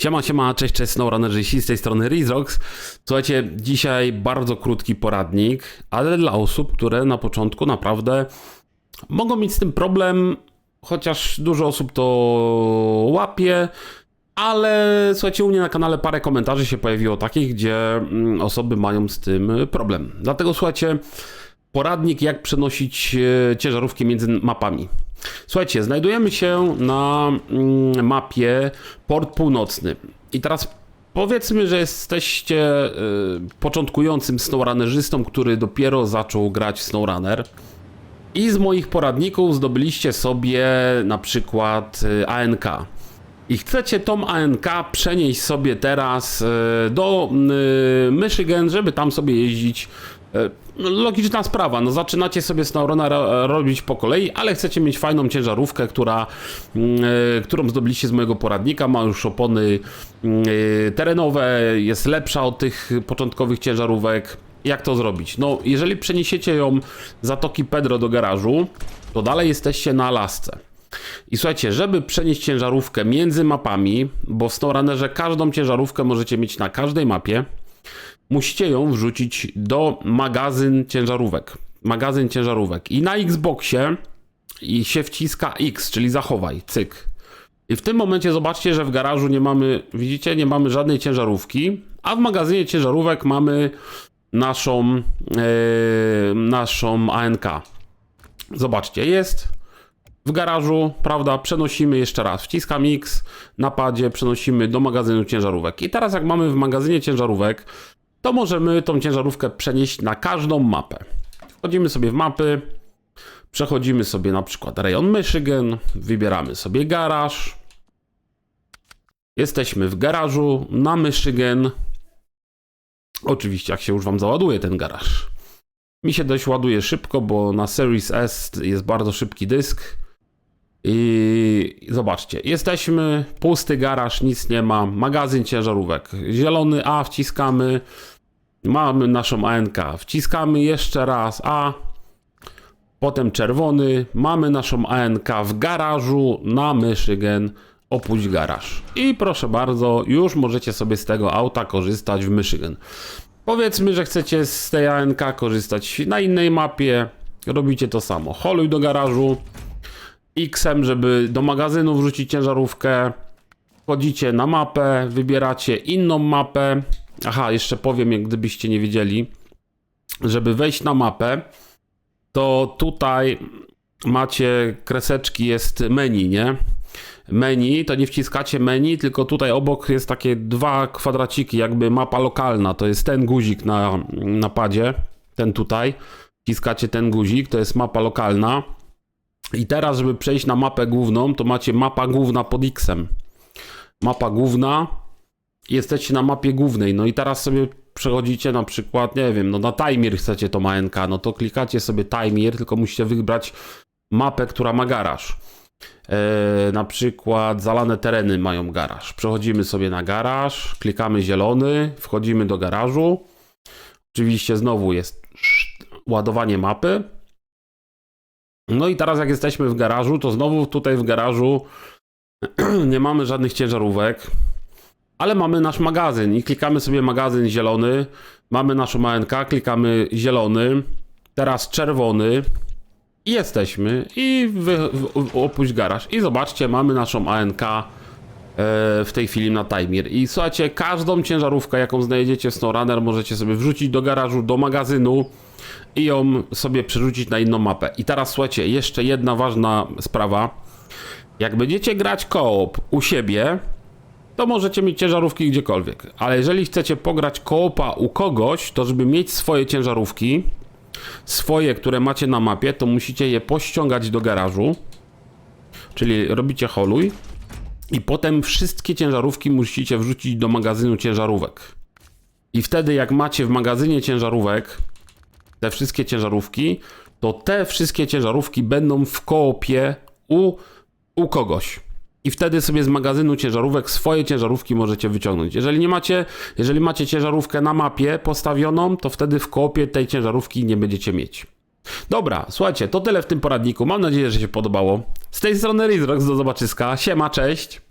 Siema, siema, cześć, cześć, SnowRunnerzyści, z tej strony Rizrox. Słuchajcie, dzisiaj bardzo krótki poradnik, ale dla osób, które na początku naprawdę mogą mieć z tym problem, chociaż dużo osób to łapie, ale słuchajcie, u mnie na kanale parę komentarzy się pojawiło takich, gdzie mm, osoby mają z tym problem. Dlatego słuchajcie, poradnik jak przenosić e, ciężarówki między mapami. Słuchajcie, znajdujemy się na mm, mapie Port Północny. I teraz powiedzmy, że jesteście y, początkującym snowrunnerzystą, który dopiero zaczął grać w SnowRunner. I z moich poradników zdobyliście sobie na przykład y, ANK. I chcecie tą ANK przenieść sobie teraz y, do Michigan, żeby tam sobie jeździć. Y, Logiczna sprawa, no zaczynacie sobie ro- robić po kolei, ale chcecie mieć fajną ciężarówkę, która, y, którą zdobyliście z mojego poradnika, ma już opony y, terenowe, jest lepsza od tych początkowych ciężarówek. Jak to zrobić? No, jeżeli przeniesiecie ją z Zatoki Pedro do garażu, to dalej jesteście na Alasce. I słuchajcie, żeby przenieść ciężarówkę między mapami, bo w SnowRunnerze każdą ciężarówkę możecie mieć na każdej mapie, musicie ją wrzucić do magazyn ciężarówek. Magazyn ciężarówek. I na Xboxie i się wciska X, czyli zachowaj, cyk. I w tym momencie zobaczcie, że w garażu nie mamy, widzicie, nie mamy żadnej ciężarówki, a w magazynie ciężarówek mamy naszą, e, naszą ANK. Zobaczcie, jest w garażu, prawda? Przenosimy jeszcze raz. Wciskam X na padzie, przenosimy do magazynu ciężarówek. I teraz, jak mamy w magazynie ciężarówek, to możemy tą ciężarówkę przenieść na każdą mapę. Wchodzimy sobie w mapy, przechodzimy sobie na przykład rejon Michigan, wybieramy sobie garaż. Jesteśmy w garażu na Michigan. Oczywiście, jak się już Wam załaduje ten garaż. Mi się dość ładuje szybko, bo na Series S jest bardzo szybki dysk. I zobaczcie, jesteśmy, pusty garaż, nic nie ma, magazyn ciężarówek. Zielony A wciskamy, mamy naszą ANK, wciskamy jeszcze raz A, potem czerwony, mamy naszą ANK w garażu na Michigan, opuść garaż. I proszę bardzo, już możecie sobie z tego auta korzystać w Michigan. Powiedzmy, że chcecie z tej ANK korzystać na innej mapie, robicie to samo. Holuj do garażu, X-em, żeby do magazynu wrzucić ciężarówkę. Wchodzicie na mapę, wybieracie inną mapę. Aha, jeszcze powiem, jak gdybyście nie wiedzieli, żeby wejść na mapę, to tutaj macie kreseczki, jest menu, nie? Menu, to nie wciskacie menu, tylko tutaj obok jest takie dwa kwadraciki, jakby mapa lokalna. To jest ten guzik na, na padzie, ten tutaj. Wciskacie ten guzik, to jest mapa lokalna. I teraz, żeby przejść na mapę główną, to macie mapa główna pod X-em. Mapa główna, jesteście na mapie głównej. No i teraz sobie przechodzicie na przykład, nie wiem, no na Timir chcecie to ma NK, no to klikacie sobie Timir, tylko musicie wybrać mapę, która ma garaż. Eee, na przykład zalane tereny mają garaż. Przechodzimy sobie na garaż, klikamy zielony, wchodzimy do garażu. Oczywiście znowu jest ładowanie mapy. No i teraz jak jesteśmy w garażu, to znowu tutaj w garażu nie mamy żadnych ciężarówek, ale mamy nasz magazyn i klikamy sobie magazyn zielony, mamy naszą ANK, klikamy zielony, teraz czerwony i jesteśmy i wy, opuść garaż. I zobaczcie, mamy naszą ANK e, w tej chwili na timer. I słuchajcie, każdą ciężarówkę, jaką znajdziecie w SnowRunner, możecie sobie wrzucić do garażu, do magazynu i ją sobie przerzucić na inną mapę. I teraz słuchajcie, jeszcze jedna ważna sprawa. Jak będziecie grać koop u siebie, to możecie mieć ciężarówki gdziekolwiek. Ale jeżeli chcecie pograć koopa u kogoś, to żeby mieć swoje ciężarówki, swoje, które macie na mapie, to musicie je pościągać do garażu. Czyli robicie holuj i potem wszystkie ciężarówki musicie wrzucić do magazynu ciężarówek. I wtedy jak macie w magazynie ciężarówek te wszystkie ciężarówki, to te wszystkie ciężarówki będą w koopie u, u kogoś. I wtedy sobie z magazynu ciężarówek swoje ciężarówki możecie wyciągnąć. Jeżeli nie macie, jeżeli macie ciężarówkę na mapie postawioną, to wtedy w koopie tej ciężarówki nie będziecie mieć. Dobra, słuchajcie, to tyle w tym poradniku. Mam nadzieję, że się podobało. Z tej strony Rizrox, do zobaczyska. Siema, cześć.